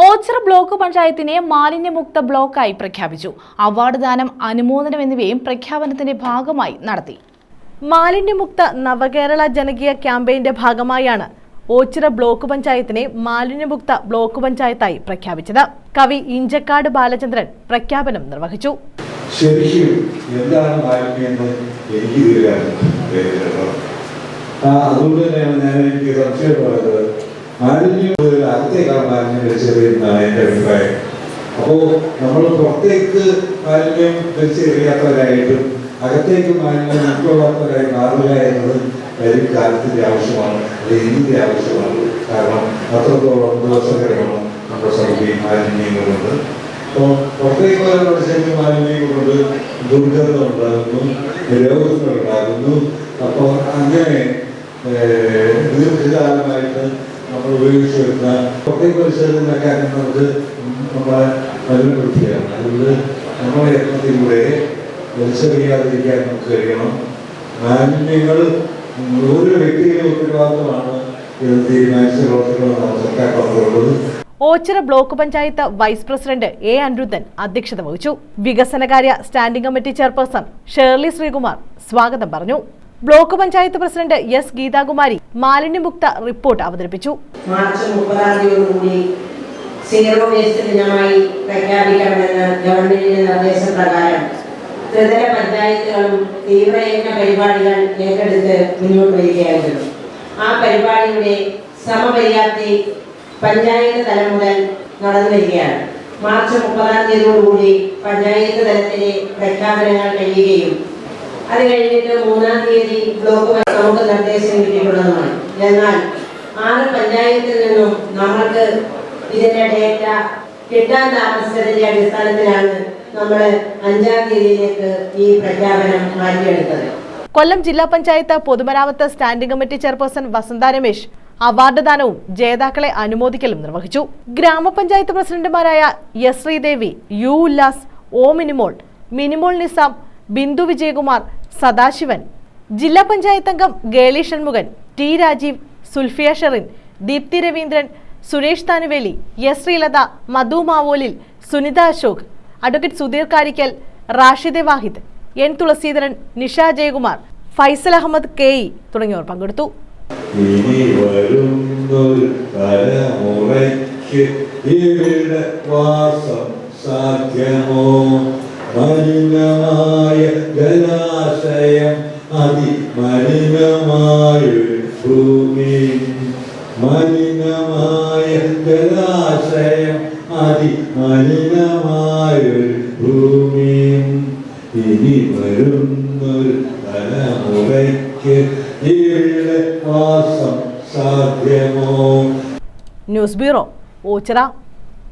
Ochira block പഞ്ചായത്തിനെ മാലിന്യമുക്ത ബ്ലോക്കായി പ്രഖ്യാപിച്ചു. അവാർഡ് ദാനം അനുമോദനം എന്നിവയും പ്രഖ്യാപനത്തിന്റെ ഭാഗമായി നടത്തി. മാലിന്യമുക്ത നവകേരള ജനകീയ ക്യാമ്പയിന്റെ ഭാഗമായാണ് ഓച്ചിറ ബ്ലോക്ക് പഞ്ചായത്തിനെ മാലിന്യമുക്ത ബ്ലോക്ക് പഞ്ചായത്തായി പ്രഖ്യാപിച്ചത്. കവി ഇഞ്ചക്കാട് ബാലചന്ദ്രൻ പ്രഖ്യാപനം നിർവഹിച്ചു. ശരിക്കും എന്താണ് എനിക്ക് ആ അതുകൊണ്ട് തന്നെയാണ് ഞാൻ എനിക്ക് സംശയം പറയുന്നത്. അകത്തേക്കാണ് മാലിന്യം വലിച്ചെറിയുന്നതാണ് എന്റെ അഭിപ്രായം. അപ്പോൾ നമ്മൾ പുറത്തേക്ക് മാലിന്യം വലിച്ചെറിയാത്തവരായിട്ടും അകത്തേക്ക് മാലിന്യം ഉൾക്കൊള്ളാത്തവരായി മാറുക എന്നത് വരും കാലത്തിന്റെ ആവശ്യമാണ്. അത് ഇന്ത്യയുടെ ആവശ്യമാണ്? കാരണം അത്രത്തോളം ദോഷകരമാണ് നമ്മുടെ സൗകര്യം മാലിന്യങ്ങളുണ്ട് അപ്പോൾ പുറത്തേക്ക് വരുന്ന ശരീര മാലിന്യങ്ങളുണ്ട് ദുർഗന്ധം ഉണ്ടാകുന്നു രോഗങ്ങൾ ഉണ്ടാകുന്നു അപ്പോൾ അങ്ങനെ ദീർഘകാലമായിട്ട് നമ്മൾ ഉപയോഗിച്ചു വരുന്ന പുറത്തേക്ക് പരിശോധന കാര്യം നമുക്ക് നമ്മളെ മലിനപ്പെടുത്തുകയാണ് അതുകൊണ്ട് നമ്മുടെ യത്നത്തിലൂടെ വലിച്ചെറിയാതിരിക്കാൻ നമുക്ക് കഴിയണം. മാലിന്യങ്ങൾ ഓരോ വ്യക്തിയുടെ ഉത്തരവാദിത്തമാണ് ഇത് തീരുമാനിച്ച പ്രവർത്തനങ്ങൾ സർക്കാർ പറഞ്ഞിട്ടുള്ളത് Ochira block panchayat vice president A Anirudhan അധ്യക്ഷത വഹിച്ചു. വികസനകാര്യ standing committee chairperson Shirley Sreekumar സ്വാഗതം പറഞ്ഞു. Block panchayat president S Geethakumari മാലിന്യമുക്ത റിപ്പോർട്ട് അവതരിപ്പിച്ചു. മാർച്ച് മുപ്പതാം തീയതിയോടുകൂടി സീറോ വേസ്റ്റ് ദിനമായി പ്രഖ്യാപിക്കണമെന്ന് ഗവൺമെന്റിന്റെ നിർദ്ദേശപ്രകാരം ത്രിതല പഞ്ചായത്തുകളും തീവ്രയജ്ഞ പരിപാടികൾ ഏറ്റെടുത്ത് മുന്നോട്ട് വരികയായിരുന്നു. ആ പരിപാടിയുടെ സമപര്യാപ്തി പഞ്ചായത്ത് തലം മുതൽ നടന്നു വരികയാണ്. മാർച്ച് മുപ്പതാം തീയതിയോടുകൂടി പഞ്ചായത്ത് തലത്തിലെ പ്രഖ്യാപനങ്ങൾ കഴിയുകയും അത് കഴിഞ്ഞിട്ട് മൂന്നാം തീയതി ബ്ലോക്ക് നമുക്ക് നിർദ്ദേശം കിട്ടിയിട്ടുള്ളതുമാണ് എന്നാൽ ആറ് പഞ്ചായത്തിൽ നിന്നും നമ്മൾക്ക് ഇതിന്റെ ഡേറ്റ കിട്ടാൻ താമസിച്ചതിന്റെ അടിസ്ഥാനത്തിലാണ് നമ്മൾ അഞ്ചാം തീയതിയിലേക്ക് ഈ പ്രഖ്യാപനം മാറ്റിയെടുത്തത്. കൊല്ലം ജില്ലാ പഞ്ചായത്ത് പൊതുമരാമത്ത് standing committee chairperson Vasantha Ramesh award ദാനവും ജേതാക്കളെ അനുമോദിക്കലും നിർവഹിച്ചു. ഗ്രാമപഞ്ചായത്ത് പ്രസിഡന്റുമാരായ S Sreedevi U Ullas O Minimol Minimol Nizam Bindu Vijayakumar Sadasivan. ജില്ലാ പഞ്ചായത്ത് അംഗം Gely Shanmughan T Rajeev Sulfiya Sherin Deepthi Raveendran Suresh Thanuveli S Sreelatha Madhu Mavolil Sunitha Ashok advocate Sudheer Karikkal Rashida Vahid N Thulaseedharan Nisha Jayakumar Faisal Ahammed K E തുടങ്ങിയവർ പങ്കെടുത്തു. വരുന്നൊരു സാധ്യമോ? ജലാശയം അതിമലിനമായൊരു മലിനമായ ജലാശയം അതിമലിനമായൊരു ഭൂമി. ഇനി വരുന്നൊരു തലമുറയ്ക്ക് വാസം സാധ്യമോ? News bureau Ochira.